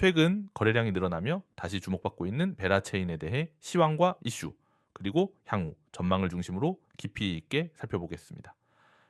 최근 거래량이 늘어나며 다시 주목받고 있는 베라 체인에 대해 시황과 이슈 그리고 향후 전망을 중심으로 깊이 있게 살펴보겠습니다.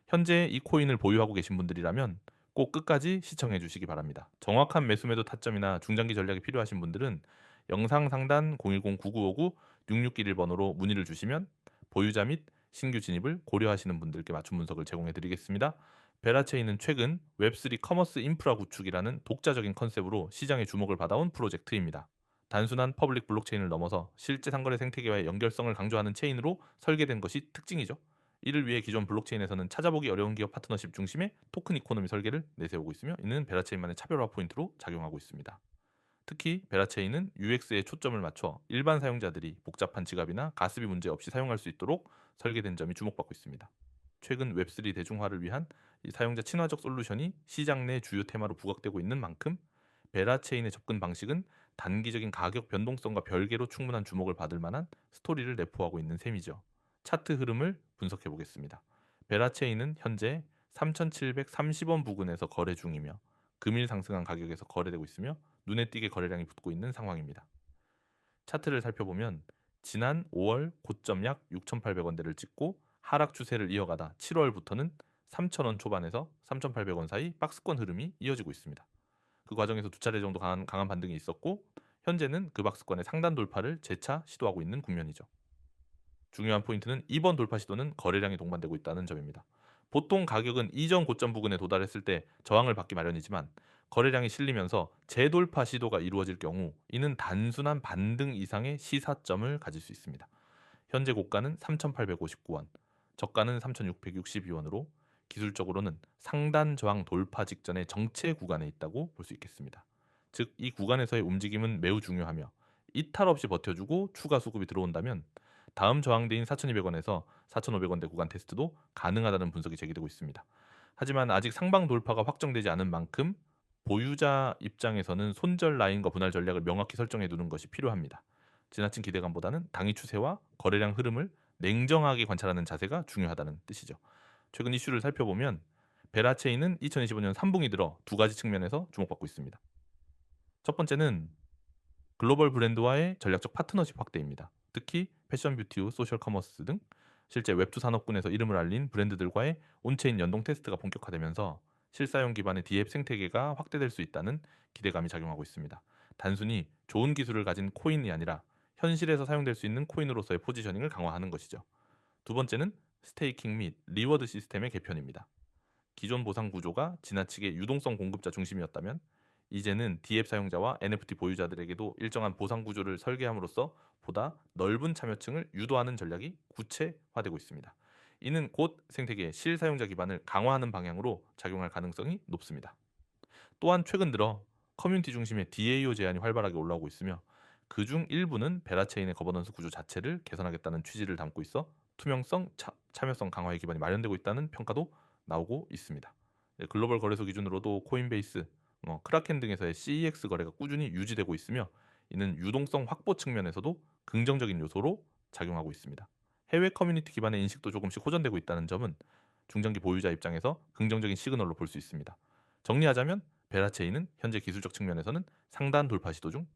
현재 이 코인을 보유하고 계신 분들이라면 꼭 끝까지 시청해 주시기 바랍니다. 정확한 매수 매도 타점이나 중장기 전략이 필요하신 분들은 영상 상단 010-9959-6611번으로 문의를 주시면 보유자 및 신규 진입을 고려하시는 분들께 맞춤 분석을 제공해 드리겠습니다. 베라체인은 최근 웹3 커머스 인프라 구축이라는 독자적인 컨셉으로 시장의 주목을 받아온 프로젝트입니다. 단순한 퍼블릭 블록체인을 넘어서 실제 상거래 생태계와의 연결성을 강조하는 체인으로 설계된 것이 특징이죠. 이를 위해 기존 블록체인에서는 찾아보기 어려운 기업 파트너십 중심의 토큰 이코노미 설계를 내세우고 있으며 이는 베라체인만의 차별화 포인트로 작용하고 있습니다. 특히 베라체인은 UX에 초점을 맞춰 일반 사용자들이 복잡한 지갑이나 가스비 문제 없이 사용할 수 있도록 설계된 점이 주목받고 있습니다. 최근 웹3 대중화를 위한 사용자 친화적 솔루션이 시장 내 주요 테마로 부각되고 있는 만큼 베라체인의 접근 방식은 단기적인 가격 변동성과 별개로 충분한 주목을 받을 만한 스토리를 내포하고 있는 셈이죠. 차트 흐름을 분석해 보겠습니다. 베라체인은 현재 3,730원 부근에서 거래 중이며 금일 상승한 가격에서 거래되고 있으며 눈에 띄게 거래량이 붙고 있는 상황입니다. 차트를 살펴보면 지난 5월 고점 약 6,800원대를 찍고 하락 추세를 이어가다 7월부터는 3,000원 초반에서 3,800원 사이 박스권 흐름이 이어지고 있습니다. 그 과정에서 두 차례 정도 강한, 강한 반등이 있었고 현재는 그 박스권의 상단 돌파를 재차 시도하고 있는 국면이죠. 중요한 포인트는 이번 돌파 시도는 거래량이 동반되고 있다는 점입니다. 보통 가격은 이전 고점 부근에 도달했을 때 저항을 받기 마련이지만 거래량이 실리면서 재돌파 시도가 이루어질 경우 이는 단순한 반등 이상의 시사점을 가질 수 있습니다. 현재 고가는 3,859원, 저가는 3,662원으로 기술적으로는 상단 저항 돌파 직전의 정체 구간에 있다고 볼 수 있겠습니다. 즉 이 구간에서의 움직임은 매우 중요하며 이탈 없이 버텨주고 추가 수급이 들어온다면 다음 저항대인 4,200원에서 4,500원대 구간 테스트도 가능하다는 분석이 제기되고 있습니다. 하지만 아직 상방 돌파가 확정되지 않은 만큼 보유자 입장에서는 손절 라인과 분할 전략을 명확히 설정해 두는 것이 필요합니다. 지나친 기대감보다는 당위 추세와 거래량 흐름을 냉정하게 관찰하는 자세가 중요하다는 뜻이죠. 최근 이슈를 살펴보면 베라체인은 2025년 3분기 들어 두 가지 측면에서 주목받고 있습니다. 첫 번째는 글로벌 브랜드와의 전략적 파트너십 확대입니다. 특히 패션 뷰티 후 소셜 커머스 등 실제 웹2 산업군에서 이름을 알린 브랜드들과의 온체인 연동 테스트가 본격화되면서 실사용 기반의 디앱 생태계가 확대될 수 있다는 기대감이 작용하고 있습니다. 단순히 좋은 기술을 가진 코인이 아니라 현실에서 사용될 수 있는 코인으로서의 포지셔닝을 강화하는 것이죠. 두 번째는 스테이킹 및 리워드 시스템의 개편입니다. 기존 보상 구조가 지나치게 유동성 공급자 중심이었다면 이제는 디앱 사용자와 NFT 보유자들에게도 일정한 보상 구조를 설계함으로써 보다 넓은 참여층을 유도하는 전략이 구체화되고 있습니다. 이는 곧 생태계의 실사용자 기반을 강화하는 방향으로 작용할 가능성이 높습니다. 또한 최근 들어 커뮤니티 중심의 DAO 제안이 활발하게 올라오고 있으며 그중 일부는 베라체인의 거버넌스 구조 자체를 개선하겠다는 취지를 담고 있어 투명성, 차, 참여성 강화의 기반이 마련되고 있다는 평가도 나오고 있습니다. 네, 글로벌 거래소 기준으로도 코인베이스, 어, 크라켄 등에서의 CEX 거래가 꾸준히 유지되고 있으며 이는 유동성 확보 측면에서도 긍정적인 요소로 작용하고 있습니다. 해외 커뮤니티 기반의 인식도 조금씩 호전되고 있다는 점은 중장기 보유자 입장에서 긍정적인 시그널로 볼 수 있습니다. 정리하자면 베라체인은 현재 기술적 측면에서는 상단 돌파 시도 중,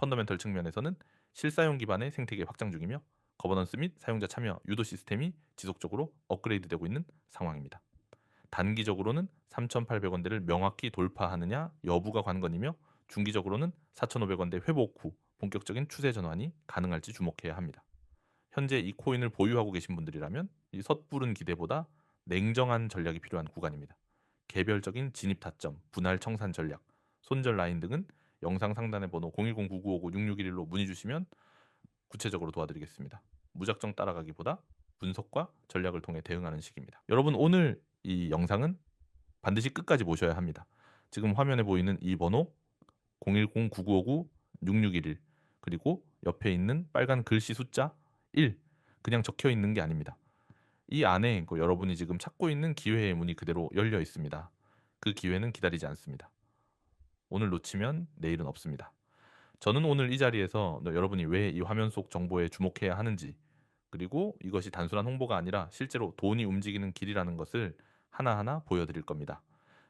펀더멘털 측면에서는 실사용 기반의 생태계 확장 중이며 거버넌스 및 사용자 참여 유도 시스템이 지속적으로 업그레이드되고 있는 상황입니다. 단기적으로는 3,800원대를 명확히 돌파하느냐 여부가 관건이며 중기적으로는 4,500원대 회복 후 본격적인 추세 전환이 가능할지 주목해야 합니다. 현재 이 코인을 보유하고 계신 분들이라면 이 섣부른 기대보다 냉정한 전략이 필요한 구간입니다. 개별적인 진입 타점, 분할 청산 전략, 손절 라인 등은 영상 상단의 번호 010-9959-6611로 문의 주시면 구체적으로 도와드리겠습니다. 무작정 따라가기보다 분석과 전략을 통해 대응하는 식입니다. 여러분 오늘 이 영상은 반드시 끝까지 보셔야 합니다. 지금 화면에 보이는 이 번호 010-9959-6611 그리고 옆에 있는 빨간 글씨 숫자 1 그냥 적혀 있는 게 아닙니다. 이 안에 그 여러분이 지금 찾고 있는 기회의 문이 그대로 열려 있습니다. 그 기회는 기다리지 않습니다. 오늘 놓치면 내일은 없습니다. 저는 오늘 이 자리에서 여러분이 왜 이 화면 속 정보에 주목해야 하는지 그리고 이것이 단순한 홍보가 아니라 실제로 돈이 움직이는 길이라는 것을 하나하나 보여드릴 겁니다.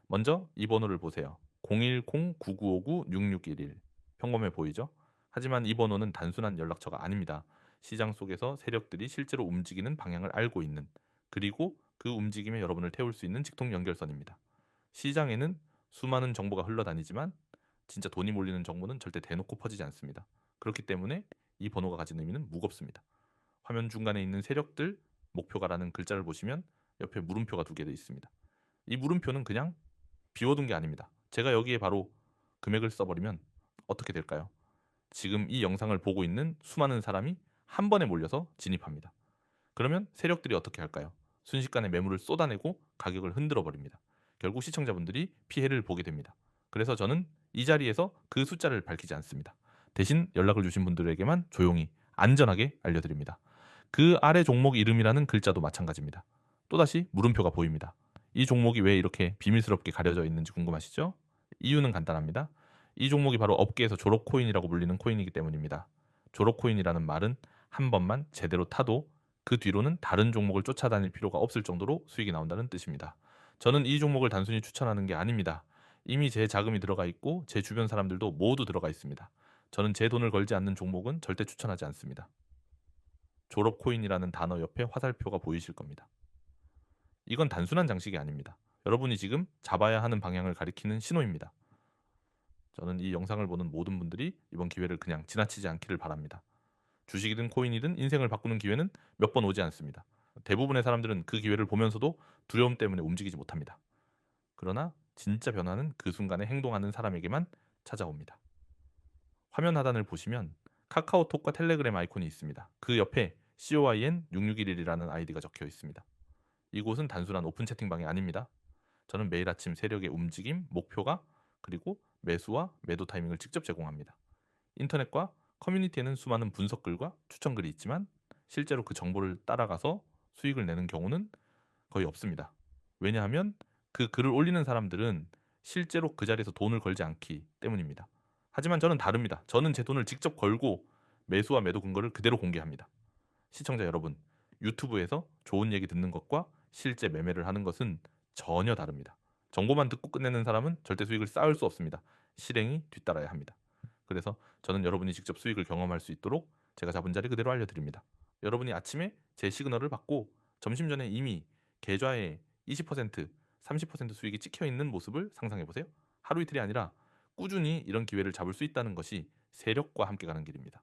먼저 이 번호를 보세요. 010-9959-6611 평범해 보이죠? 하지만 이 번호는 단순한 연락처가 아닙니다. 시장 속에서 세력들이 실제로 움직이는 방향을 알고 있는 그리고 그 움직임에 여러분을 태울 수 있는 직통 연결선입니다. 시장에는 수많은 정보가 흘러다니지만 진짜 돈이 몰리는 정보는 절대 대놓고 퍼지지 않습니다. 그렇기 때문에 이 번호가 가진 의미는 무겁습니다. 화면 중간에 있는 세력들 목표가라는 글자를 보시면 옆에 물음표가 두 개 돼 있습니다. 이 물음표는 그냥 비워둔 게 아닙니다. 제가 여기에 바로 금액을 써버리면 어떻게 될까요? 지금 이 영상을 보고 있는 수많은 사람이 한 번에 몰려서 진입합니다. 그러면 세력들이 어떻게 할까요? 순식간에 매물을 쏟아내고 가격을 흔들어 버립니다. 결국 시청자분들이 피해를 보게 됩니다. 그래서 저는 이 자리에서 그 숫자를 밝히지 않습니다. 대신 연락을 주신 분들에게만 조용히 안전하게 알려드립니다. 그 아래 종목 이름이라는 글자도 마찬가지입니다. 또다시 물음표가 보입니다. 이 종목이 왜 이렇게 비밀스럽게 가려져 있는지 궁금하시죠? 이유는 간단합니다. 이 종목이 바로 업계에서 졸업 코인이라고 불리는 코인이기 때문입니다. 졸업 코인이라는 말은 한 번만 제대로 타도 그 뒤로는 다른 종목을 쫓아다닐 필요가 없을 정도로 수익이 나온다는 뜻입니다. 저는 이 종목을 단순히 추천하는 게 아닙니다. 이미 제 자금이 들어가 있고 제 주변 사람들도 모두 들어가 있습니다. 저는 제 돈을 걸지 않는 종목은 절대 추천하지 않습니다. 졸업 코인이라는 단어 옆에 화살표가 보이실 겁니다. 이건 단순한 장식이 아닙니다. 여러분이 지금 잡아야 하는 방향을 가리키는 신호입니다. 저는 이 영상을 보는 모든 분들이 이번 기회를 그냥 지나치지 않기를 바랍니다. 주식이든 코인이든 인생을 바꾸는 기회는 몇 번 오지 않습니다. 대부분의 사람들은 그 기회를 보면서도 두려움 때문에 움직이지 못합니다. 그러나 진짜 변화는 그 순간에 행동하는 사람에게만 찾아옵니다. 화면 하단을 보시면 카카오톡과 텔레그램 아이콘이 있습니다. 그 옆에 COIN6611이라는 아이디가 적혀 있습니다. 이곳은 단순한 오픈 채팅방이 아닙니다. 저는 매일 아침 세력의 움직임, 목표가 그리고 매수와 매도 타이밍을 직접 제공합니다. 인터넷과 커뮤니티에는 수많은 분석글과 추천글이 있지만 실제로 그 정보를 따라가서 수익을 내는 경우는 거의 없습니다. 왜냐하면 그 글을 올리는 사람들은 실제로 그 자리에서 돈을 걸지 않기 때문입니다. 하지만 저는 다릅니다. 저는 제 돈을 직접 걸고 매수와 매도 근거를 그대로 공개합니다. 시청자 여러분, 유튜브에서 좋은 얘기 듣는 것과 실제 매매를 하는 것은 전혀 다릅니다. 정보만 듣고 끝내는 사람은 절대 수익을 쌓을 수 없습니다. 실행이 뒤따라야 합니다. 그래서 저는 여러분이 직접 수익을 경험할 수 있도록 제가 잡은 자리 그대로 알려드립니다. 여러분이 아침에 제 시그널을 받고 점심 전에 이미 계좌에 20%, 30% 수익이 찍혀 있는 모습을 상상해 보세요. 하루 이틀이 아니라 꾸준히 이런 기회를 잡을 수 있다는 것이 세력과 함께 가는 길입니다.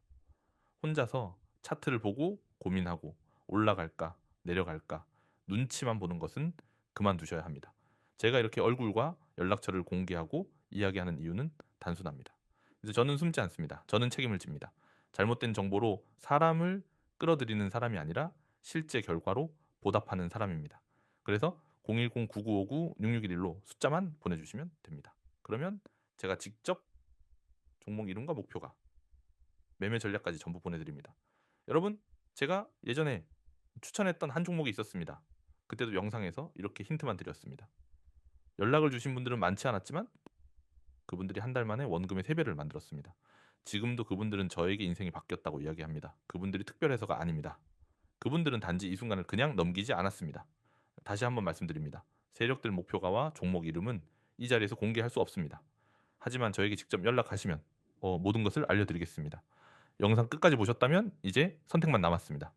혼자서 차트를 보고 고민하고 올라갈까 내려갈까 눈치만 보는 것은 그만두셔야 합니다. 제가 이렇게 얼굴과 연락처를 공개하고 이야기하는 이유는 단순합니다. 이제 저는 숨지 않습니다. 저는 책임을 집니다. 잘못된 정보로 사람을 끌어들이는 사람이 아니라 실제 결과로 보답하는 사람입니다. 그래서 010-9959-6611로 숫자만 보내주시면 됩니다. 그러면 제가 직접 종목 이름과 목표가 매매 전략까지 전부 보내드립니다. 여러분 제가 예전에 추천했던 한 종목이 있었습니다. 그때도 영상에서 이렇게 힌트만 드렸습니다. 연락을 주신 분들은 많지 않았지만 그분들이 한 달 만에 원금의 3배를 만들었습니다. 지금도 그분들은 저에게 인생이 바뀌었다고 이야기합니다. 그분들이 특별해서가 아닙니다. 그분들은 단지 이 순간을 그냥 넘기지 않았습니다. 다시 한번 말씀드립니다. 세력들 목표가와 종목 이름은 이 자리에서 공개할 수 없습니다. 하지만 저에게 직접 연락하시면 어, 모든 것을 알려드리겠습니다. 영상 끝까지 보셨다면 이제 선택만 남았습니다.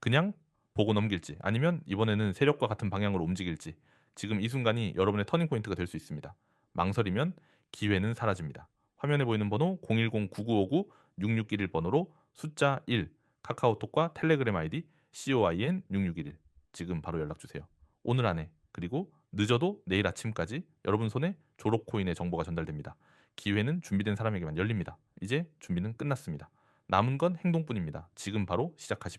그냥 보고 넘길지 아니면 이번에는 세력과 같은 방향으로 움직일지 지금 이 순간이 여러분의 터닝 포인트가 될 수 있습니다. 망설이면 기회는 사라집니다. 화면에 보이는 번호 010-9959-6611 번호로 숫자 1 카카오톡과 텔레그램 아이디 COIN6611 지금 바로 연락 주세요. 오늘 안에 그리고 늦어도 내일 아침까지 여러분 손에 졸업 코인의 정보가 전달됩니다. 기회는 준비된 사람에게만 열립니다. 이제 준비는 끝났습니다. 남은 건 행동뿐입니다. 지금 바로 시작하십시오.